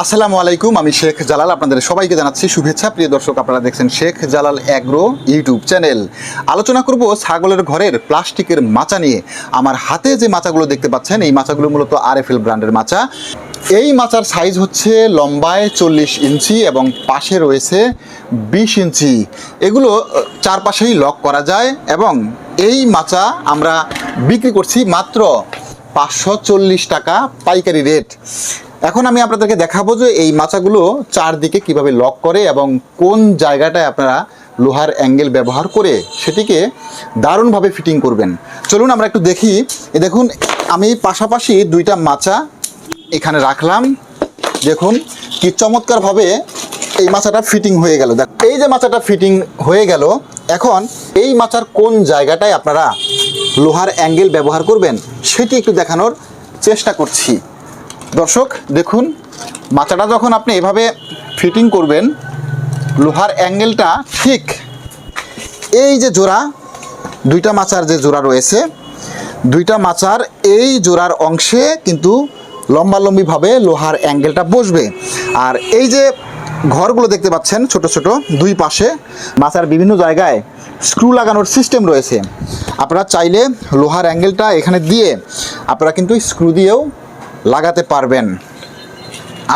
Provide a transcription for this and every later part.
আসসালামু আলাইকুম, আমি শেখ জালাল। আপনাদের সবাইকে জানাচ্ছি শুভেচ্ছা। প্রিয় দর্শক, আপনারা দেখছেন Sheikh Jalal agro YouTube channel. আলোচনা করব ছাগলের ঘরের প্লাস্টিকের মাচা নিয়ে। আমার হাতে যে মাচাগুলো দেখতে পাচ্ছেন, এই মাচাগুলো মূলত আরএফএল ব্র্যান্ডের মাচা। এই মাচার সাইজ হচ্ছে লম্বায় চল্লিশ ইঞ্চি এবং পাশে রয়েছে বিশ ইঞ্চি। এগুলো চারপাশেই লক করা যায় এবং এই মাচা আমরা বিক্রি করছি মাত্র পাঁচশো চল্লিশ টাকা পাইকারি রেট। এখন আমি আপনাদেরকে দেখাবো যে এই মাচাগুলো চারদিকে কীভাবে লক করে এবং কোন জায়গাটায় আপনারা লোহার অ্যাঙ্গেল ব্যবহার করে সেটিকে দারুণভাবে ফিটিং করবেন। চলুন আমরা একটু দেখি। এ দেখুন, আমি পাশাপাশি দুইটা মাচা এখানে রাখলাম। দেখুন, কি চমৎকারভাবে এই মাচাটা ফিটিং হয়ে গেল। দেখ, এই যে মাচাটা ফিটিং হয়ে গেল, এখন এই মাচার কোন জায়গাটায় আপনারা লোহার অ্যাঙ্গেল ব্যবহার করবেন সেটি একটু দেখানোর চেষ্টা করছি। দর্শক, দেখুন, মাচাটা যখন আপনি এভাবে ফিটিং করবেন, লোহার অ্যাঙ্গেলটা ঠিক এই যে জোড়া, দুইটা মাচার যে জোড়া রয়েছে, দুইটা মাচার এই জোড়ার অংশে কিন্তু লম্বালম্বিভাবে লোহার অ্যাঙ্গেলটা বসবে। আর এই যে ঘরগুলো দেখতে পাচ্ছেন, ছোট ছোট, দুই পাশে মাচার বিভিন্ন জায়গায় স্ক্রু লাগানোর সিস্টেম রয়েছে। আপনারা চাইলে লোহার অ্যাঙ্গেলটা এখানে দিয়ে আপনারা কিন্তু স্ক্রু দিয়েও লাগাতে পারবেন।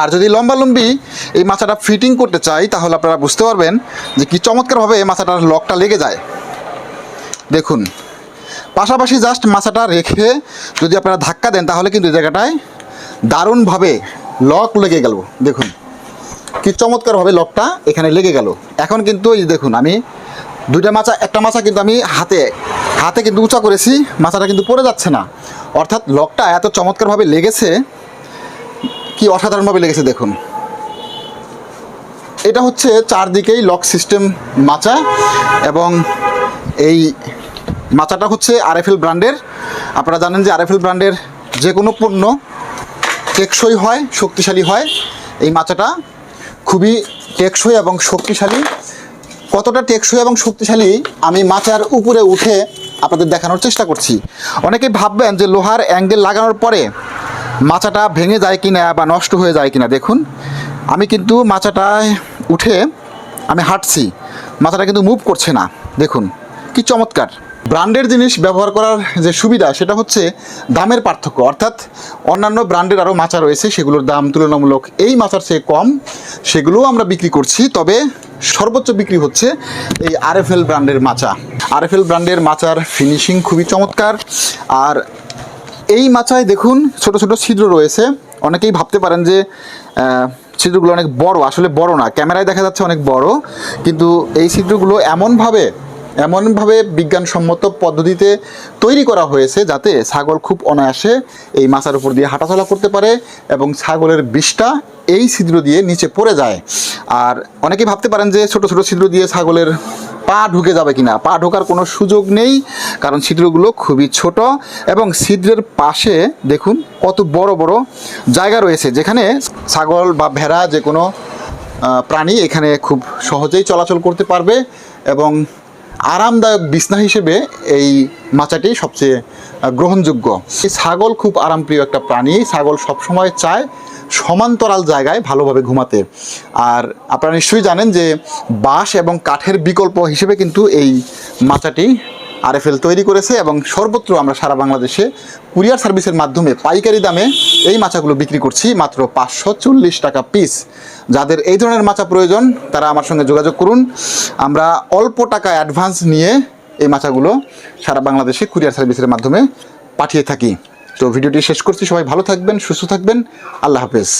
আর যদি লম্বালম্বি এই মাচাটা ফিটিং করতে চাই, তাহলে আপনারা বুঝতে পারবেন যে কি চমৎকারভাবে মাচাটার লকটা লেগে যায়। দেখুন, পাশাপাশি জাস্ট মাচাটা রেখে যদি আপনারা ধাক্কা দেন, তাহলে কিন্তু এই জায়গাটায় দারুণভাবে লক লেগে গেল। দেখুন, কি চমৎকারভাবে লকটা এখানে লেগে গেল। এখন কিন্তু এই দেখুন, আমি দুইটা মাছা একটা মাছা কিন্তু আমি হাতে হাতে কিন্তু উঁচা করেছি মাছাটা কিন্তু পড়ে যাচ্ছে না। অর্থাৎ লকটা এত চমৎকারভাবে লেগেছে, কি অসাধারণভাবে লেগেছে দেখুন। এটা হচ্ছে চারদিকেই লক সিস্টেম মাচা এবং এই মাচাটা হচ্ছে আরএফএল ব্র্যান্ডের। আপনারা জানেন যে আরএফএল ব্র্যান্ডের যে কোনো পণ্য টেকসই হয়, শক্তিশালী হয়। এই মাচাটা খুবই টেকসই এবং শক্তিশালী। কতটা টেকসই এবং শক্তিশালী, আমি মাচার উপরে উঠে আপনাদের দেখানোর চেষ্টা করছি। অনেকে ভাববেন যে লোহার অ্যাঙ্গেল লাগানোর পরে মাচাটা ভেঙে যায় কিনা বা নষ্ট হয়ে যায় কিনা। দেখুন, আমি কিন্তু মাচাটায় উঠে আমি হাঁটছি। মাথাটা কিন্তু মুভ করছে না। দেখুন, কি চমৎকার। ব্র্যান্ডের জিনিস ব্যবহার করার যে সুবিধা, সেটা হচ্ছে দামের পার্থক্য। অর্থাৎ অন্যান্য ব্র্যান্ডের আরও মাচা রয়েছে, সেগুলোর দাম তুলনামূলক এই মাচার চেয়ে কম, সেগুলোও আমরা বিক্রি করছি। তবে সর্বোচ্চ বিক্রি হচ্ছে এই আরএফএল ব্র্যান্ডের মাচা। আরএফএল ব্র্যান্ডের মাচার ফিনিশিং খুবই চমৎকার। আর এই মাচায় দেখুন, ছোট ছোট ছিদ্র রয়েছে। অনেকেই ভাবতে পারেন যে ছিদ্রগুলো অনেক বড়। আসলে বড় না, ক্যামেরায় দেখা যাচ্ছে অনেক বড়। কিন্তু এই ছিদ্রগুলো এমনভাবে এমনভাবে বিজ্ঞানসম্মত পদ্ধতিতে তৈরি করা হয়েছে যাতে ছাগল খুব অনায়াসে এই মাচার উপর দিয়ে হাঁটাচলা করতে পারে এবং ছাগলের বিষটা এই ছিদ্র দিয়ে নিচে পড়ে যায়। আর অনেকেই ভাবতে পারেন যে, ছোট ছোট ছিদ্র দিয়ে ছাগলের পা ঢুকে যাবে কিনা? পা ঢোকার কোনো সুযোগ নেই, কারণ ছিদ্রগুলো খুবই ছোট এবং ছিদ্রের পাশে দেখুন কত বড় বড় জায়গা রয়েছে, যেখানে ছাগল বা ভেড়া যে কোনো প্রাণী এখানে খুব সহজেই চলাচল করতে পারবে এবং আরামদায়ক বিছনা হিসেবে এই মাচাটি সবচেয়ে গ্রহণযোগ্য। ছাগল খুব আরামপ্রিয় একটা প্রাণী, ছাগল সবসময় চায় সমান্তরাল জায়গায় ভালোভাবে ঘুমাতে। আর আপনারা নিশ্চয়ই জানেন যে বাঁশ এবং কাঠের বিকল্প হিসেবে কিন্তু এই মাচাটি আরএফএল তৈরি করেছে এবং সর্বত্র আমরা সারা বাংলাদেশে কুরিয়ার সার্ভিসের মাধ্যমে পাইকারি দামে এই মাচাগুলো বিক্রি করছি, মাত্র পাঁচশো চল্লিশ টাকা পিস যাদের এই ধরনের মাচা প্রয়োজন, তারা আমার সঙ্গে যোগাযোগ করুন। আমরা অল্প টাকা অ্যাডভান্স নিয়ে এই মাচাগুলো সারা বাংলাদেশে কুরিয়ার সার্ভিসের মাধ্যমে পাঠিয়ে থাকি। তো ভিডিওটি শেষ করছি। সবাই ভালো থাকবেন সুস্থ থাকবেন। আল্লাহ হাফেজ।